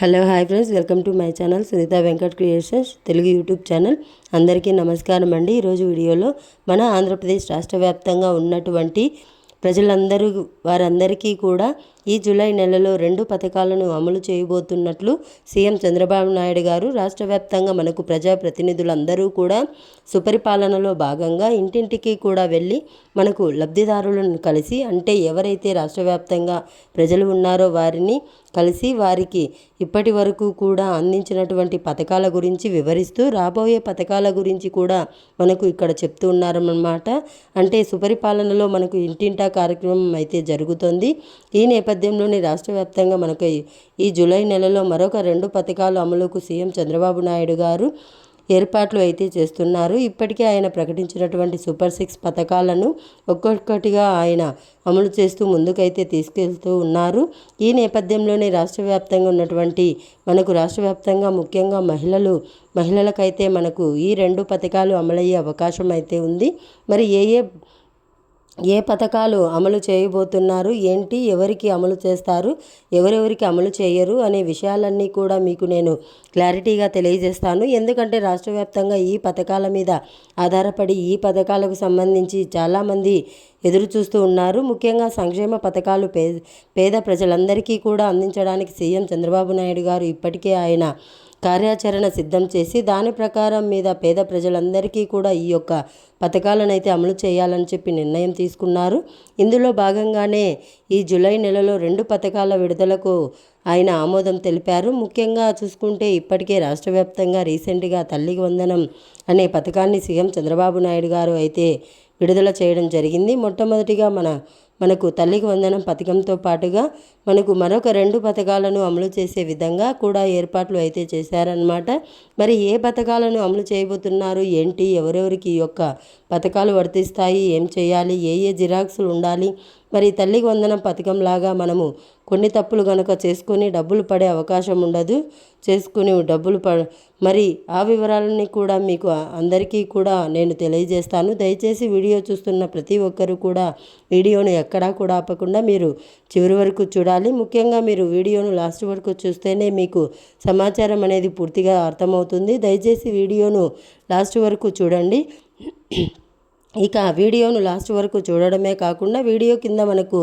Hello hi friends. Welcome to my channel Sunitha Venkat creations Telugu YouTube channel. అందరికీ నమస్కారం అండి. ఈరోజు వీడియోలో మన ఆంధ్రప్రదేశ్ రాష్ట్ర వ్యాప్తంగా ఉన్నటువంటి ప్రజలందరూ వారందరికీ కూడా ఈ జూలై నెలలో రెండు పథకాలను అమలు చేయబోతున్నట్లు సీఎం చంద్రబాబు నాయుడు గారు రాష్ట్ర వ్యాప్తంగా మనకు ప్రజాప్రతినిధులందరూ కూడా సుపరిపాలనలో భాగంగా ఇంటింటికి కూడా వెళ్ళి మనకు లబ్ధిదారులను కలిసి అంటే ఎవరైతే రాష్ట్ర వ్యాప్తంగా ప్రజలు ఉన్నారో వారిని కలిసి వారికి ఇప్పటి వరకు కూడా అందించినటువంటి పథకాల గురించి వివరిస్తూ రాబోయే పథకాల గురించి కూడా మనకు ఇక్కడ చెప్తూ ఉన్నారన్నమాట. అంటే సుపరిపాలనలో మనకు ఇంటింటా కార్యక్రమం అయితే జరుగుతుంది. ఈ నేపథ్యంలోనే రాష్ట్ర వ్యాప్తంగా మనకు ఈ జూలై నెలలో మరొక రెండు పథకాలు అమలుకు సీఎం చంద్రబాబు నాయుడు గారు ఏర్పాట్లు అయితే చేస్తున్నారు. ఇప్పటికే ఆయన ప్రకటించినటువంటి సూపర్ సిక్స్ పథకాలను ఒక్కొక్కటిగా ఆయన అమలు చేస్తూ ముందుకైతే తీసుకెళ్తూ ఉన్నారు. ఈ నేపథ్యంలోనే రాష్ట్ర వ్యాప్తంగా ఉన్నటువంటి మనకు రాష్ట్ర వ్యాప్తంగా ముఖ్యంగా మహిళలు మహిళలకైతే మనకు ఈ రెండు పథకాలు అమలయ్యే అవకాశం అయితే ఉంది. మరి ఏ ఏ ఏ పథకాలు అమలు చేయబోతున్నారు? ఏంటి? ఎవరికి అమలు చేస్తారు? ఎవరెవరికి అమలు చేయరు? అనే విషయాలన్నీ కూడా మీకు నేను క్లారిటీగా తెలియజేస్తాను. ఎందుకంటే రాష్ట్ర వ్యాప్తంగా ఈ పథకాల మీద ఆధారపడి ఈ పథకాలకు సంబంధించి చాలామంది ఎదురు చూస్తూ ఉన్నారు. ముఖ్యంగా సంక్షేమ పథకాలు పే పేద ప్రజలందరికీ కూడా అందించడానికి సీఎం చంద్రబాబు నాయుడు గారు ఇప్పటికే ఆయన కార్యాచరణ సిద్ధం చేసి దాని ప్రకారం మీద పేద ప్రజలందరికీ కూడా ఈ యొక్క పథకాలను అయితే అమలు చేయాలని చెప్పి నిర్ణయం తీసుకున్నారు. ఇందులో భాగంగానే ఈ జూలై నెలలో రెండు పథకాల విడుదలకు ఆయన ఆమోదం తెలిపారు. ముఖ్యంగా చూసుకుంటే ఇప్పటికే రాష్ట్ర వ్యాప్తంగా రీసెంట్గా తల్లికి వందనం అనే పథకాన్ని సీఎం చంద్రబాబు నాయుడు గారు అయితే విడుదల చేయడం జరిగింది. మొట్టమొదటిగా మన మనకు తల్లికి వందనం పథకంతో పాటుగా మనకు మరొక రెండు పథకాలను అమలు చేసే విధంగా కూడా ఏర్పాట్లు అయితే చేశారనమాట మరి ఏ పథకాలను అమలు చేయబోతున్నారు? ఏంటి? ఎవరెవరికి యొక్క పథకాలు వర్తిస్తాయి? ఏం చేయాలి? ఏ ఏ జిరాక్సులు ఉండాలి? మరి తల్లికి వందనం పథకం లాగా మనము కొన్ని తప్పులు కనుక చేసుకొని డబ్బులు పడే అవకాశం ఉండదు. చేసుకుని డబ్బులు ప మరి ఆ వివరాలని కూడా మీకు అందరికీ కూడా నేను తెలియజేస్తాను. దయచేసి వీడియో చూస్తున్న ప్రతి ఒక్కరూ కూడా వీడియోను ఎక్కడా కూడా ఆపకుండా మీరు చివరి వరకు చూడాలి. ముఖ్యంగా మీరు వీడియోను లాస్ట్ వరకు చూస్తేనే మీకు సమాచారం అనేది పూర్తిగా అర్థమవుతుంది. దయచేసి వీడియోను లాస్ట్ వరకు చూడండి. ఇక వీడియోను లాస్ట్ వరకు చూడడమే కాకుండా వీడియో కింద మనకు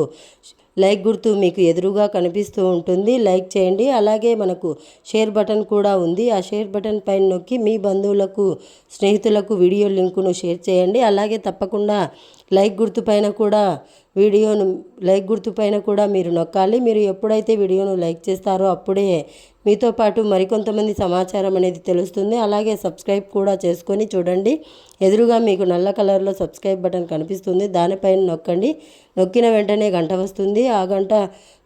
లైక్ గుర్తు మీకు ఎదురుగా కనిపిస్తూ ఉంటుంది. లైక్ చేయండి. అలాగే మనకు షేర్ బటన్ కూడా ఉంది. ఆ షేర్ బటన్ పైన నొక్కి మీ బంధువులకు స్నేహితులకు వీడియో లింకును షేర్ చేయండి. అలాగే తప్పకుండా లైక్ గుర్తు పైన కూడా వీడియోను లైక్ గుర్తు పైన కూడా మీరు నొక్కాలి. మీరు ఎప్పుడైతే వీడియోను లైక్ చేస్తారో అప్పుడే మీతో పాటు మరికొంతమంది సమాచారం అనేది తెలుస్తుంది. అలాగే సబ్స్క్రైబ్ కూడా చేసుకొని చూడండి. ఎదురుగా మీకు నల్ల కలర్లో సబ్స్క్రైబ్ బటన్ కనిపిస్తుంది. దానిపైన నొక్కండి. నొక్కిన వెంటనే గంట వస్తుంది. ఆ గంట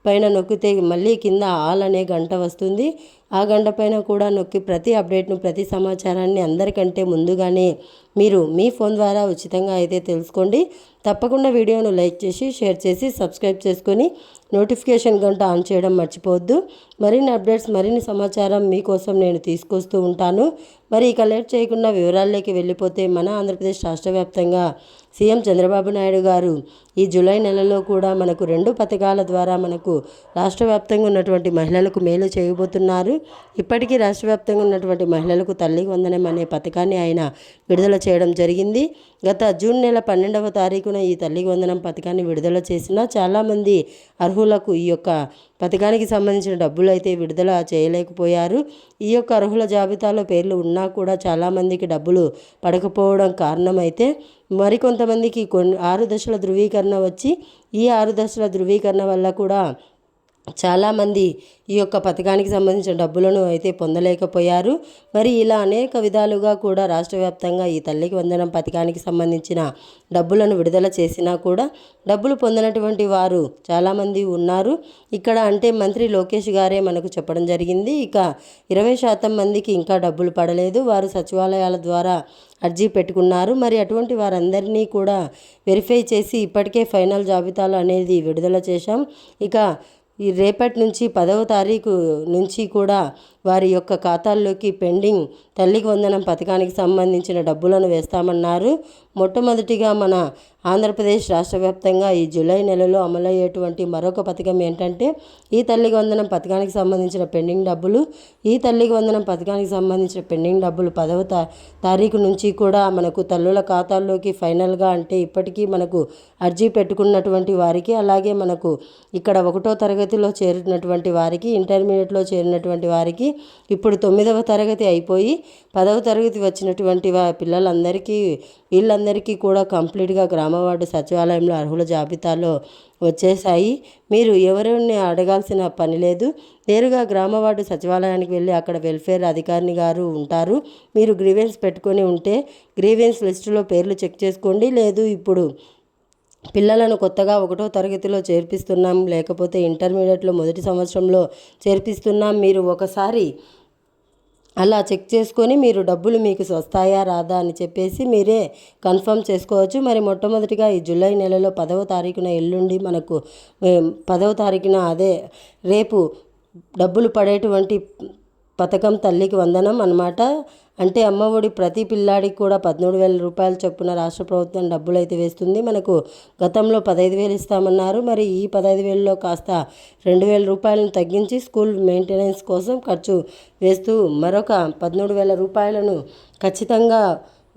పైన నొక్కితే మళ్ళీ కింద ఆల్ అనే గంట వస్తుంది. ఆ గంట పైన కూడా నొక్కి ప్రతి అప్డేట్ను ప్రతి సమాచారాన్ని అందరికంటే ముందుగానే మీరు మీ ఫోన్ ద్వారా ఉచితంగా అయితే తెలుసుకోండి. తప్పకుండా వీడియోను లైక్ చేసి షేర్ చేసి సబ్స్క్రైబ్ చేసుకొని నోటిఫికేషన్ గంట ఆన్ చేయడం మర్చిపోవద్దు. మరిన్ని అప్డేట్స్ మరిన్ని సమాచారం మీకోసం నేను తీసుకొస్తూ ఉంటాను. మరి ఇక లేట్ చేయకుండా వివరాల్లోకి వెళ్ళిపోతే మన ఆంధ్రప్రదేశ్ రాష్ట్ర వ్యాప్తంగా సీఎం చంద్రబాబు నాయుడు గారు ఈ జూలై నెలలో కూడా మనకు రెండు పథకాల ద్వారా మనకు రాష్ట్ర వ్యాప్తంగా ఉన్నటువంటి మహిళలకు మేలు చేయబోతున్నారు. ఇప్పటికీ రాష్ట్ర వ్యాప్తంగా ఉన్నటువంటి మహిళలకు తల్లి వందనం అనే పథకాన్ని ఆయన విడుదల చేయడం జరిగింది. గత జూన్ నెల పన్నెండవ తారీఖున ఈ తల్లి వందనం పథకాన్ని విడుదల చేసిన చాలామంది అర్హులకు ఈ యొక్క పథకానికి సంబంధించిన డబ్బులు అయితే విడుదల చేయలేకపోయారు. ఈ యొక్క అర్హుల జాబితాలో పేర్లు ఉన్నా కూడా చాలామందికి డబ్బులు పడకపోవడం కారణమైతే మరికొంతమందికి కొన్ని ఆరు దశల ధృవీకరణ వచ్చి ఈ ఆరు దశల ధృవీకరణ వల్ల కూడా చాలామంది ఈ యొక్క పథకానికి సంబంధించిన డబ్బులను అయితే పొందలేకపోయారు. మరి ఇలా అనేక విధాలుగా కూడా రాష్ట్ర వ్యాప్తంగా ఈ తల్లికి వందనం పథకానికి సంబంధించిన డబ్బులను విడుదల చేసినా కూడా డబ్బులు పొందినటువంటి వారు చాలామంది ఉన్నారు. ఇక్కడ అంటే మంత్రి లోకేష్ గారే మనకు చెప్పడం జరిగింది. ఇక ఇరవై శాతం మందికి ఇంకా డబ్బులు పడలేదు. వారు సచివాలయాల ద్వారా అర్జీ పెట్టుకున్నారు. మరి అటువంటి వారందరినీ కూడా వెరిఫై చేసి ఇప్పటికే ఫైనల్ జాబితాలు అనేది విడుదల చేశాం. ఇక ఈ రేపటి నుంచి పదవ తారీఖు నుంచి కూడా వారి యొక్క ఖాతాల్లోకి పెండింగ్ తల్లికి వందనం పథకానికి సంబంధించిన డబ్బులను వేస్తామన్నారు. మొట్టమొదటిగా మన ఆంధ్రప్రదేశ్ రాష్ట్ర వ్యాప్తంగా ఈ జూలై నెలలో అమలయ్యేటువంటి మరొక పథకం ఏంటంటే ఈ తల్లికి వందనం పథకానికి సంబంధించిన పెండింగ్ డబ్బులు ఈ తల్లికి వందనం పథకానికి సంబంధించిన పెండింగ్ డబ్బులు పదవ తా తారీఖు నుంచి కూడా మనకు తల్లుల ఖాతాల్లోకి ఫైనల్గా అంటే ఇప్పటికీ మనకు అర్జీ పెట్టుకున్నటువంటి వారికి అలాగే మనకు ఇక్కడ ఒకటో తరగతిలో చేరినటువంటి వారికి ఇంటర్మీడియట్లో చేరినటువంటి వారికి ఇప్పుడు తొమ్మిదవ తరగతి అయిపోయి పదవ తరగతి వచ్చినటువంటి వా పిల్లలందరికీ వీళ్ళందరికీ కూడా కంప్లీట్గా గ్రామ వార్డు సచివాలయంలో అర్హుల జాబితాలో వచ్చేసాయి మీరు ఎవరిని అడగాల్సిన పని లేదు. నేరుగా గ్రామ వార్డు సచివాలయానికి వెళ్ళి అక్కడ వెల్ఫేర్ అధికారిని గారు ఉంటారు. మీరు గ్రీవెన్స్ పెట్టుకొని ఉంటే గ్రీవెన్స్ లిస్టులో పేర్లు చెక్ చేసుకోండి. లేదు ఇప్పుడు పిల్లలను కొత్తగా ఒకటో తరగతిలో చేర్పిస్తున్నాం లేకపోతే ఇంటర్మీడియట్లో మొదటి సంవత్సరంలో చేర్పిస్తున్నాం. మీరు ఒకసారి అలా చెక్ చేసుకొని మీరు డబ్బులు మీకు వస్తాయా రాదా అని చెప్పేసి మీరే కన్ఫర్మ్ చేసుకోవచ్చు. మరి మొట్టమొదటిగా ఈ జూలై నెలలో పదవ తారీఖున ఎల్లుండి మనకు పదవ తారీఖున అదే రేపు డబ్బులు పడేటువంటి పథకం తల్లికి వందనం అన్నమాట. అంటే అమ్మఒడి ప్రతి పిల్లాడికి కూడా పదమూడు వేల రూపాయల చొప్పున రాష్ట్ర ప్రభుత్వం డబ్బులు అయితే వేస్తుంది. మనకు గతంలో పదహైదు వేలు ఇస్తామన్నారు. మరి ఈ పదహైదు వేలలో కాస్త రెండు వేల రూపాయలను తగ్గించి స్కూల్ మెయింటెనెన్స్ కోసం ఖర్చు వేస్తూ మరొక పదమూడు వేల రూపాయలను ఖచ్చితంగా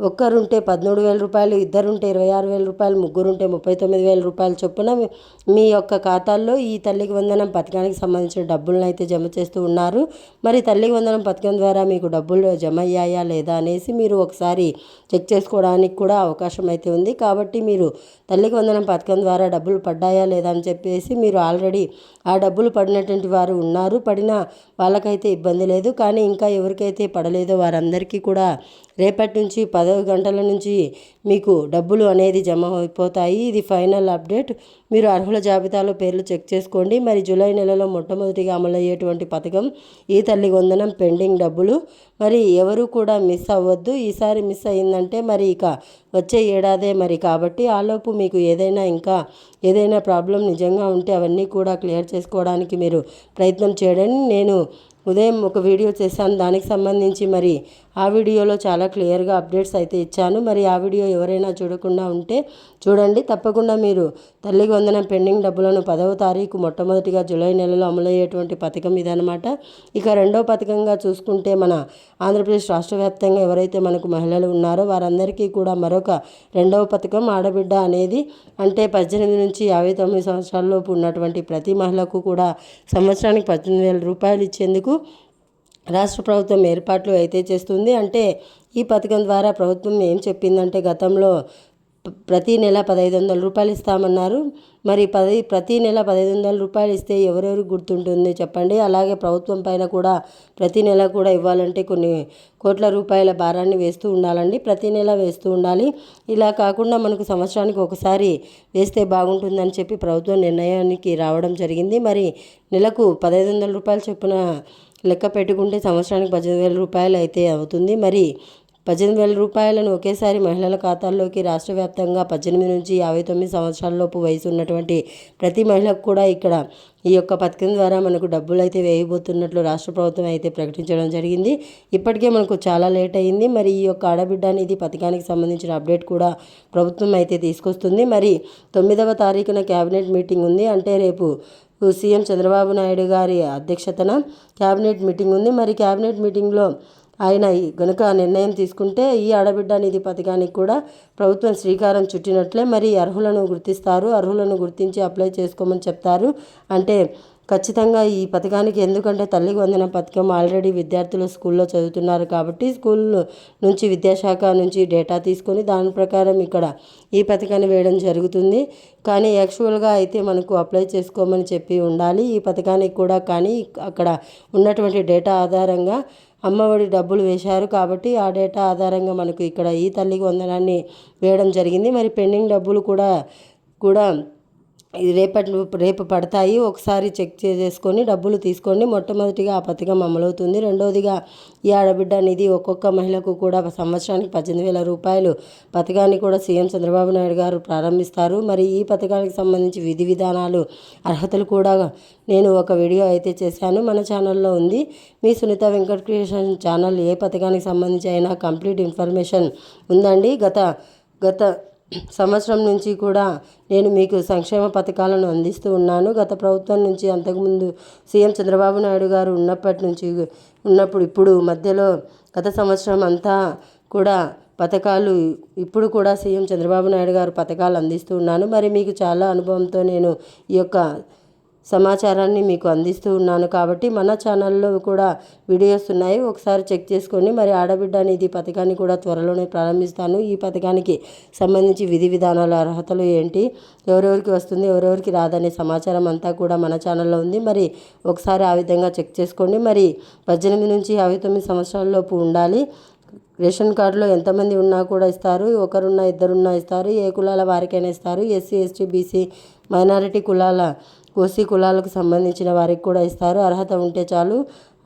ఒక్కరుంటే పదమూడు వేల రూపాయలు ఇద్దరుంటే ఇరవై ఆరు వేల రూపాయలు ముగ్గురుంటే ముప్పై తొమ్మిది వేల రూపాయలు చొప్పున మీ- మీ యొక్క ఖాతాల్లో ఈ తల్లికి వందనం పథకానికి సంబంధించిన డబ్బులను అయితే జమ చేస్తూ ఉన్నారు. మరి తల్లికి వందనం పథకం ద్వారా మీకు డబ్బులు జమ అయ్యాయా లేదా అనేసి మీరు ఒకసారి చెక్ చేసుకోవడానికి కూడా అవకాశం అయితే ఉంది. కాబట్టి మీరు తల్లికి వందనం పథకం ద్వారా డబ్బులు పడ్డాయా లేదా అని చెప్పేసి మీరు ఆల్రెడీ ఆ డబ్బులు పడినటువంటి వారు ఉన్నారు. పడిన వాళ్ళకైతే ఇబ్బంది లేదు. కానీ ఇంకా ఎవరికైతే పడలేదో వారందరికీ కూడా రేపటి నుంచి పదవ గంటల నుంచి మీకు డబ్బులు అనేది జమ అయిపోతాయి. ఇది ఫైనల్ అప్డేట్. మీరు అర్హుల జాబితాలో పేర్లు చెక్ చేసుకోండి. మరి జూలై నెలలో మొట్టమొదటిగా అమలయ్యేటువంటి పథకం ఈ తల్లి వందనం పెండింగ్ డబ్బులు. మరి ఎవరు కూడా మిస్ అవ్వద్దు. ఈసారి మిస్ అయిందంటే మరి ఇక వచ్చే ఏడాదే మరి. కాబట్టి ఆలోపు మీకు ఏదైనా ఇంకా ఏదైనా ప్రాబ్లం నిజంగా ఉంటే అవన్నీ కూడా క్లియర్ చేసుకోవడానికి మీరు ప్రయత్నం చేయడం. నేను ఉదయం ఒక వీడియో చేశాను. దానికి సంబంధించి మరి ఆ వీడియోలో చాలా క్లియర్గా అప్డేట్స్ అయితే ఇచ్చాను. మరి ఆ వీడియో ఎవరైనా చూడకుండా ఉంటే చూడండి. తప్పకుండా మీరు తల్లికి వందనం పెండింగ్ డబ్బులను పదవ తారీఖు మొట్టమొదటిగా జూలై నెలలో అమలయ్యేటువంటి పథకం ఇదనమాట ఇక రెండో పథకంగా చూసుకుంటే మన ఆంధ్రప్రదేశ్ రాష్ట్ర వ్యాప్తంగా ఎవరైతే మనకు మహిళలు ఉన్నారో వారందరికీ కూడా మరొక రెండవ పథకం ఆడబిడ్డ అనేది అంటే పద్దెనిమిది నుంచి యాభై తొమ్మిది సంవత్సరాలలోపు ఉన్నటువంటి ప్రతి మహిళకు కూడా సంవత్సరానికి పద్దెనిమిది వేల రూపాయలు ఇచ్చేందుకు రాష్ట్ర ప్రభుత్వం ఏర్పాట్లు అయితే చేస్తుంది. అంటే ఈ పథకం ద్వారా ప్రభుత్వం ఏం చెప్పిందంటే గతంలో ప్రతి నెల పదహైదు వందల రూపాయలు ఇస్తామన్నారు. మరి పది ప్రతి నెల పదహైదు వందల రూపాయలు ఇస్తే ఎవరెవరికి గుర్తుంటుంది చెప్పండి? అలాగే ప్రభుత్వం పైన కూడా ప్రతి నెల కూడా ఇవ్వాలంటే కొన్ని కోట్ల రూపాయల భారాన్ని వేస్తూ ఉండాలండి. ప్రతి నెల వేస్తూ ఉండాలి. ఇలా కాకుండా మనకు సంవత్సరానికి ఒకసారి వేస్తే బాగుంటుందని చెప్పి ప్రభుత్వం నిర్ణయానికి రావడం జరిగింది. మరి నెలకు పదహైదు వందల రూపాయలు చొప్పున లెక్క పెట్టుకుంటే సంవత్సరానికి పద్దెనిమిది వేల రూపాయలు అయితే అవుతుంది. మరి పద్దెనిమిది వేల రూపాయలను ఒకేసారి మహిళల ఖాతాల్లోకి రాష్ట్ర వ్యాప్తంగా పద్దెనిమిది నుంచి యాభై తొమ్మిది సంవత్సరాలలోపు వయసు ఉన్నటువంటి ప్రతి మహిళకు కూడా ఇక్కడ ఈ యొక్క పథకం ద్వారా మనకు డబ్బులు అయితే వేయబోతున్నట్లు రాష్ట్ర ప్రభుత్వం అయితే ప్రకటించడం జరిగింది. ఇప్పటికే మనకు చాలా లేట్ అయింది. మరి ఈ యొక్క ఆడబిడ్డ అనేది పథకానికి సంబంధించిన అప్డేట్ కూడా ప్రభుత్వం అయితే తీసుకొస్తుంది. మరి తొమ్మిదవ తారీఖున క్యాబినెట్ మీటింగ్ ఉంది. అంటే రేపు సీఎం చంద్రబాబు నాయుడు గారి అధ్యక్షతన క్యాబినెట్ మీటింగ్ ఉంది. మరి క్యాబినెట్ మీటింగ్లో ఆయన గనుక నిర్ణయం తీసుకుంటే ఈ ఆడబిడ్డ నిధి పథకానికి కూడా ప్రభుత్వం శ్రీకారం చుట్టినట్లే మరి అర్హులను గుర్తిస్తారు. అర్హులను గుర్తించి అప్లై చేసుకోమని చెప్తారు. అంటే ఖచ్చితంగా ఈ పథకానికి ఎందుకంటే తల్లికి వందన పథకం ఆల్రెడీ విద్యార్థులు స్కూల్లో చదువుతున్నారు కాబట్టి స్కూల్ నుంచి విద్యాశాఖ నుంచి డేటా తీసుకొని దాని ప్రకారం ఇక్కడ ఈ పథకాన్ని వేయడం జరుగుతుంది. కానీ యాక్చువల్గా అయితే మనకు అప్లై చేసుకోమని చెప్పి ఉండాలి. ఈ పథకానికి కూడా కానీ అక్కడ ఉన్నటువంటి డేటా ఆధారంగా అమ్మఒడి డబ్బులు వేశారు కాబట్టి ఆ డేటా ఆధారంగా మనకు ఇక్కడ ఈ తల్లికి వందనాన్ని వేయడం జరిగింది. మరి పెండింగ్ డబ్బులు కూడా కూడా రేపటి రేపు పడతాయి. ఒకసారి చెక్ చేసుకొని డబ్బులు తీసుకోండి. మొట్టమొదటిగా ఆ పథకం అమలవుతుంది. రెండవదిగా ఈ ఆడబిడ్డ నిధి ఒక్కొక్క మహిళకు కూడా సంవత్సరానికి పద్దెనిమిది వేల రూపాయలు పథకాన్ని కూడా సీఎం చంద్రబాబు నాయుడు గారు ప్రారంభిస్తారు. మరి ఈ పథకానికి సంబంధించి విధి విధానాలు అర్హతలు కూడా నేను ఒక వీడియో అయితే చేశాను. మన ఛానల్లో ఉంది. మీ సునీత వెంకట క్రియేషన్ ఛానల్ ఏ పథకానికి సంబంధించి అయినా కంప్లీట్ ఇన్ఫర్మేషన్ ఉందండి. గత గత సంవత్సరం నుంచి కూడా నేను మీకు సంక్షేమ పథకాలను అందిస్తూ ఉన్నాను. గత ప్రభుత్వం నుంచి అంతకుముందు సీఎం చంద్రబాబు నాయుడు గారు ఉన్నప్పటి నుంచి ఉన్నప్పుడు ఇప్పుడు మధ్యలో గత సంవత్సరం అంతా కూడా పథకాలు ఇప్పుడు కూడా సీఎం చంద్రబాబు నాయుడు గారు పథకాలు అందిస్తూ ఉన్నాను. మరి మీకు చాలా అనుభవంతో నేను ఈ యొక్క సమాచారాన్ని మీకు అందిస్తూ ఉన్నాను. కాబట్టి మన ఛానల్లో కూడా వీడియోస్ ఉన్నాయి. ఒకసారి చెక్ చేసుకొని మరి ఆడబిడ్డ అనేది పథకాన్ని కూడా త్వరలోనే ప్రారంభిస్తాను. ఈ పథకానికి సంబంధించి విధి విధానాలు అర్హతలు ఏంటి? ఎవరెవరికి వస్తుంది? ఎవరెవరికి రాదనే సమాచారం అంతా కూడా మన ఛానల్లో ఉంది. మరి ఒకసారి ఆ విధంగా చెక్ చేసుకోండి. మరి పద్దెనిమిది నుంచి యాభై తొమ్మిది సంవత్సరాలలోపు ఉండాలి. రేషన్ కార్డులో ఎంతమంది ఉన్నా కూడా ఇస్తారు. ఒకరున్నా ఇద్దరున్నా ఇస్తారు. ఏ కులాల వారికైనా ఇస్తారు. ఎస్సీ ఎస్టీ బీసీ మైనారిటీ కులాల ఓసీ కులాలకు సంబంధించిన వారికి కూడా ఇస్తారు. అర్హత ఉంటే చాలు.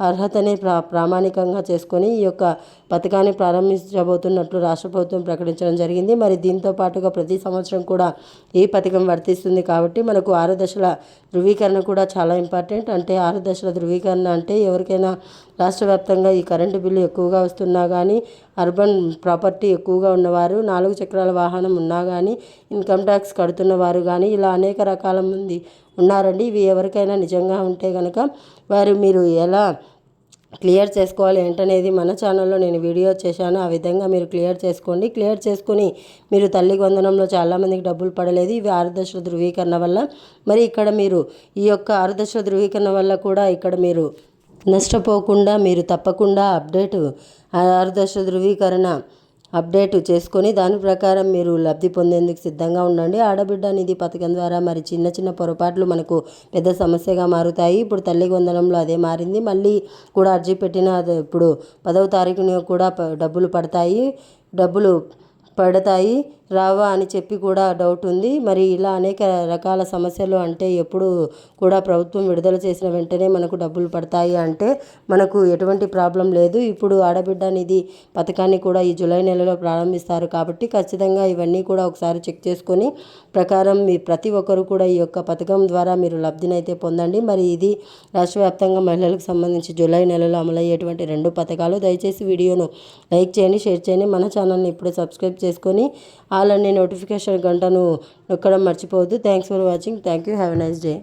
అర్హతని ప్రా ప్రామాణికంగా చేసుకొని ఈ యొక్క పథకాన్ని ప్రారంభించబోతున్నట్లు రాష్ట్ర ప్రభుత్వం ప్రకటించడం జరిగింది. మరి దీంతో పాటుగా ప్రతి సంవత్సరం కూడా ఈ పథకం వర్తిస్తుంది కాబట్టి మనకు ఆరు దశల ధృవీకరణ కూడా చాలా ఇంపార్టెంట్. అంటే ఆరు దశల ధృవీకరణ అంటే ఎవరికైనా రాష్ట్ర వ్యాప్తంగా ఈ కరెంటు బిల్లు ఎక్కువగా వస్తున్నా కానీ అర్బన్ ప్రాపర్టీ ఎక్కువగా ఉన్నవారు నాలుగు చక్రాల వాహనం ఉన్నా కానీ ఇన్కమ్ ట్యాక్స్ కడుతున్న వారు కానీ ఇలా అనేక రకాల మంది ఉన్నారండి. ఇవి ఎవరికైనా నిజంగా ఉంటే కనుక వారు మీరు ఎలా క్లియర్ చేసుకోవాలి ఏంటనేది మన ఛానల్లో నేను వీడియో చేశాను. ఆ విధంగా మీరు క్లియర్ చేసుకోండి. క్లియర్ చేసుకుని మీరు తల్లి వందనంలో చాలామందికి డబ్బులు పడలేదు. ఇవి ఆరుదశల ధృవీకరణ వల్ల. మరి ఇక్కడ మీరు ఈ యొక్క ఆరుదశల ధృవీకరణ వల్ల కూడా ఇక్కడ మీరు నష్టపోకుండా మీరు తప్పకుండా అప్డేట్ ఆరుదశ ధృవీకరణ అప్డేట్ చేసుకొని దాని ప్రకారం మీరు లబ్ధి పొందేందుకు సిద్ధంగా ఉండండి. ఆడబిడ్డ నిధి పథకం ద్వారా మరి చిన్న చిన్న పొరపాట్లు మనకు పెద్ద సమస్యగా మారుతాయి. ఇప్పుడు తల్లి గొందలంలో అదే మారింది. మళ్ళీ కూడా అర్జీ పెట్టిన ఇప్పుడు పదవ తారీఖున కూడా డబ్బులు పడతాయి. డబ్బులు పడతాయి. రావా అని చెప్పి కూడా డౌట్ ఉంది. మరి ఇలా అనేక రకాల సమస్యలు అంటే ఎప్పుడు కూడా ప్రభుత్వం విడుదల చేసిన వెంటనే మనకు డబ్బులు పడతాయి అంటే మనకు ఎటువంటి ప్రాబ్లం లేదు. ఇప్పుడు ఆడబిడ్డ నిధి పథకాన్ని కూడా ఈ జూలై నెలలో ప్రారంభిస్తారు కాబట్టి ఖచ్చితంగా ఇవన్నీ కూడా ఒకసారి చెక్ చేసుకొని ప్రకారం మీ ప్రతి ఒక్కరు కూడా ఈ యొక్క పథకం ద్వారా మీరు లబ్ధినైతే పొందండి. మరి ఇది రాష్ట్ర వ్యాప్తంగా మహిళలకు సంబంధించి జూలై నెలలో అమలయ్యేటువంటి రెండు పథకాలు. దయచేసి వీడియోను లైక్ చేయండి షేర్ చేయండి. మన ఛానల్ని ఇప్పుడు సబ్స్క్రైబ్ చేసుకొని ఆల్ అనే నోటిఫికేషన్ గంటను నొక్కడం మర్చిపోవద్దు. Thanks for watching thank you have a nice day